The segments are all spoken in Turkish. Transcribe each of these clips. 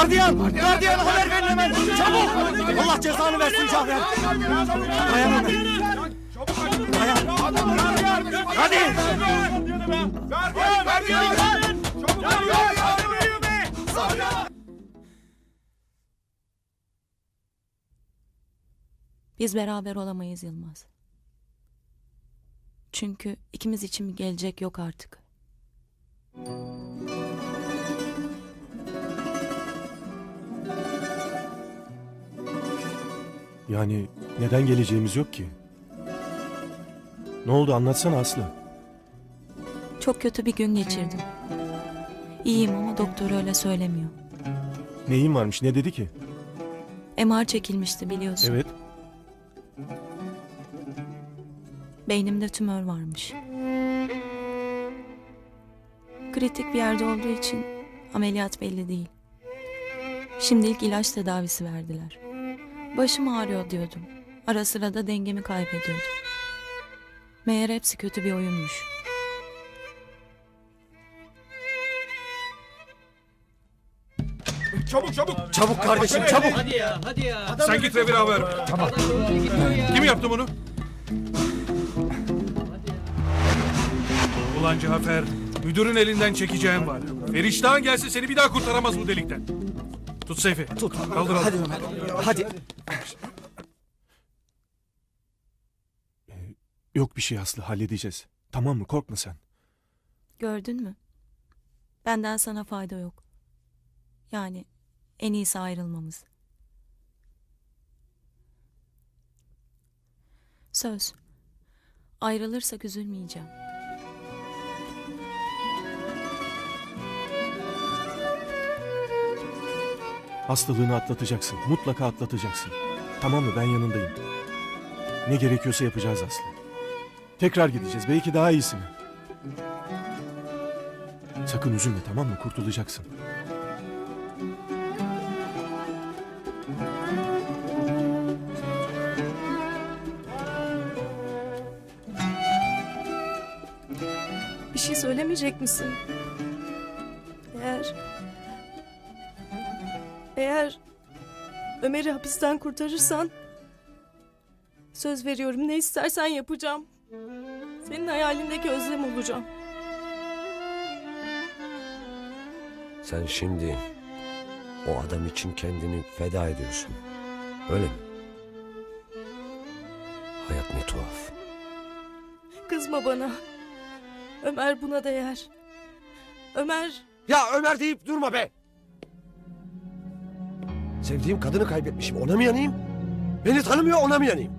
Gardiyan! Gardiyan haber verin hemen! Çabuk! Allah cezanı versin Cafer! Dayan Ömer! Dayan! Hadi! Biz beraber olamayız Yılmaz. Çünkü ikimiz için bir gelecek yok artık. Yani neden geleceğimiz yok ki? Ne oldu anlatsana Aslı. Çok kötü bir gün geçirdim. İyiyim ama doktor öyle söylemiyor. Neyin varmış ne dedi ki? MR çekilmişti biliyorsun. Evet. Beynimde tümör varmış. Kritik bir yerde olduğu için ameliyat belli değil. Şimdilik ilaç tedavisi verdiler. Başım ağrıyor diyordum. Ara sıra da dengemi kaybediyordum. Meğer hepsi kötü bir oyunmuş. Çabuk çabuk. Çabuk kardeşim çabuk! Hadi ya, hadi ya. Sen git revire haber ver. Tamam. Kim yaptı bunu? Ulan Cafer, müdürün elinden çekeceğim var. Feriştahın gelse seni bir daha kurtaramaz bu delikten. Tut Seyfi. Tut. Kaldır Hadi al. Ömer! Hadi! Yok bir şey Aslı halledeceğiz. Tamam mı korkma sen. Gördün mü? Benden sana fayda yok. Yani en iyisi ayrılmamız. Söz. Ayrılırsak üzülmeyeceğim. Hastalığını atlatacaksın. Mutlaka atlatacaksın. Tamam mı ben yanındayım. Ne gerekiyorsa yapacağız Aslı. Tekrar gideceğiz belki daha iyisini. Sakın üzülme tamam mı kurtulacaksın. Bir şey söylemeyecek misin? Eğer Ömer'i hapisten kurtarırsan... Söz veriyorum ne istersen yapacağım. Senin hayalindeki Özlem olacağım. Sen şimdi o adam için kendini feda ediyorsun. Öyle mi? Hayat ne tuhaf. Kızma bana. Ömer buna değer. Ömer Ya Ömer deyip durma be! Sevdiğim kadını kaybetmişim. Ona mı yanayım? Beni tanımıyor ona mı yanayım?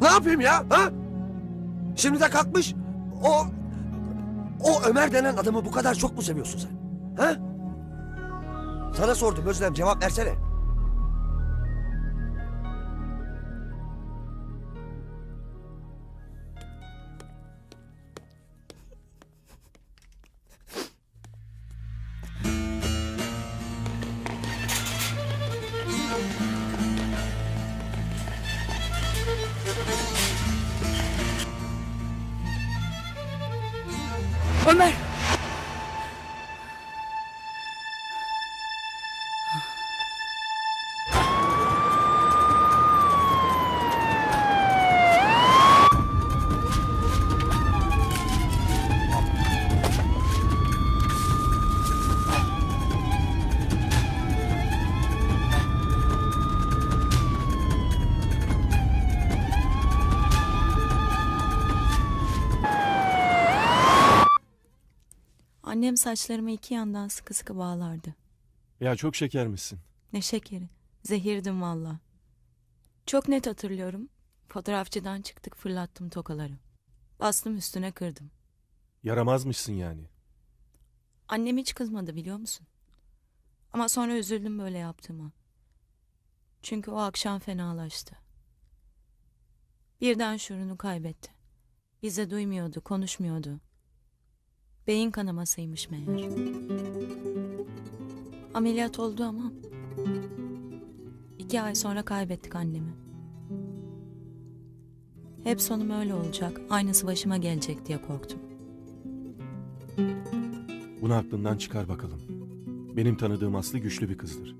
Ne yapayım ya? Ha? Şimdi de kalkmış o o Ömer denen adamı bu kadar çok mu seviyorsun sen? Ha? Sana sordum Özlem cevap versene. Ömer! Annem saçlarımı iki yandan sıkı sıkı bağlardı. Ya çok şekermişsin. Ne şekeri. Zehirdim valla. Çok net hatırlıyorum. Fotoğrafçıdan çıktık fırlattım tokaları. Bastım üstüne kırdım. Yaramazmışsın yani. Annem hiç kızmadı biliyor musun? Ama sonra üzüldüm böyle yaptığıma. Çünkü o akşam fenalaştı. Birden şuurunu kaybetti. Bize duymuyordu, konuşmuyordu. Beyin kanamasıymış meğer. Ameliyat oldu ama... iki ay sonra kaybettik annemi. Hep sonum öyle olacak, aynısı başıma gelecek diye korktum. Bunu aklından çıkar bakalım. Benim tanıdığım Aslı güçlü bir kızdır.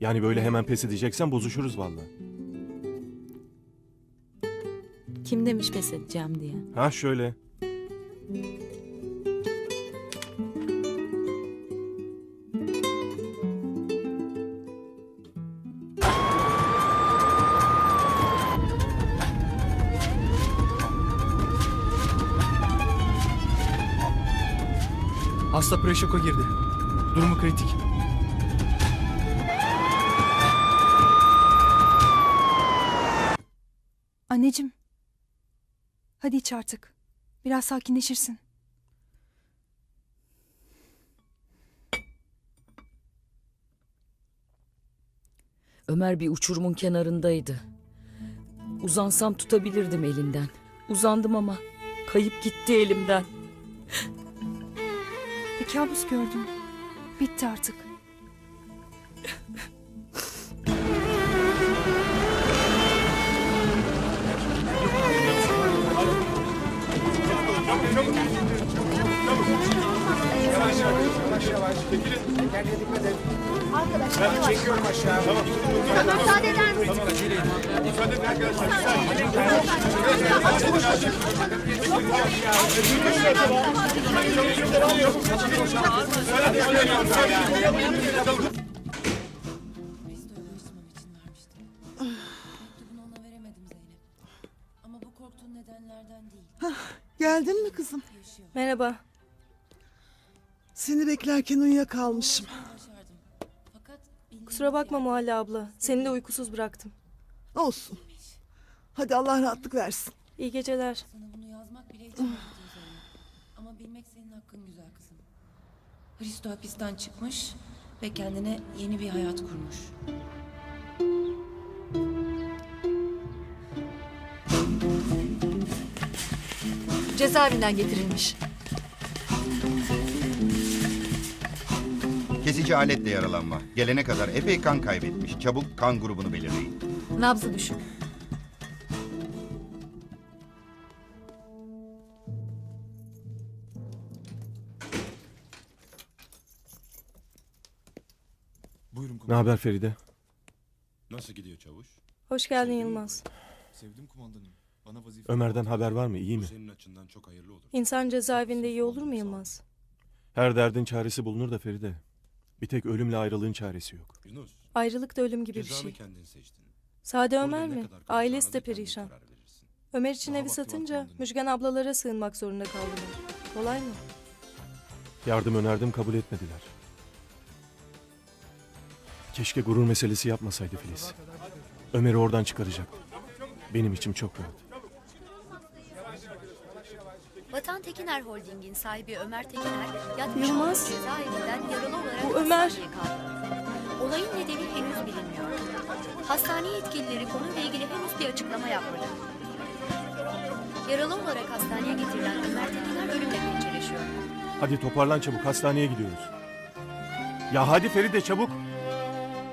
Yani böyle hemen pes edeceksen bozuşuruz vallahi. Kim demiş pes edeceğim diye. Ha şöyle. Hasta preşoka girdi. Durumu kritik. Anneciğim. Hadi iç artık. Biraz sakinleşirsin. Ömer bir uçurumun kenarındaydı. Uzansam tutabilirdim elinden. Uzandım ama kayıp gitti elimden. Bir kabus gördüm. Bitti artık. Müsaade eder misin? Mektubunu ona veremedim Zeynep. Ama bu korktuğun nedenlerden değil. Geldin mi kızım? Merhaba. Seni beklerken uyuyakalmışım. Başardım. Fakat Kusura bakma Muhalle abla. Seni de uykusuz bıraktım. Olsun. Hadi Allah rahatlık versin. İyi geceler. Sana bunu yazmak bile gidiyor Zeynep. Ama bilmek senin hakkın güzel kızım. Hristo hapisten çıkmış ve kendine yeni bir hayat kurmuş. Cezaevinden getirilmiş. Kesici aletle yaralanma. Gelene kadar epey kan kaybetmiş. Çabuk kan grubunu belirleyin. Nabzı düşük. Buyurun Ne haber Feride? Nasıl gidiyor çavuş? Hoş geldin Yılmaz. Sevdim kumandanım. Bana vazife... Ömer'den haber var mı? İyi mi? Senin açından çok hayırlı olur. İnsan cezaevinde iyi olur mu Yılmaz? Her derdin çaresi bulunur da Feride. Bir tek ölümle ayrılığın çaresi yok. Yunus, Ayrılık da ölüm gibi bir cezanı şey. kendin seçtin. Sade Burada Ömer ne mi? kadar kalacağına Ailesi da de kendin perişan. karar verirsin. Ömer için Daha evi vakti var satınca. Müjgan ablalara sığınmak zorunda kaldılar. Kolay mı? Yardım önerdim kabul etmediler. Keşke gurur meselesi yapmasaydı Filiz. Ömer'i oradan çıkaracaktı. Benim içim çok rahat. Vatan Tekiner Holding'in sahibi Ömer Tekiner yatmış Yılmaz. olduğu cezaevinden yaralı olarak Bu Ömer. hastaneye kaldırıldı. Olayın nedeni henüz bilinmiyor. Hastane yetkilileri konuyla ilgili henüz bir açıklama yapmadı. Yaralı olarak hastaneye getirilen Ömer Tekiner ölümle pençeleşiyor. Hadi toparlan çabuk hastaneye gidiyoruz. Ya hadi Feride çabuk.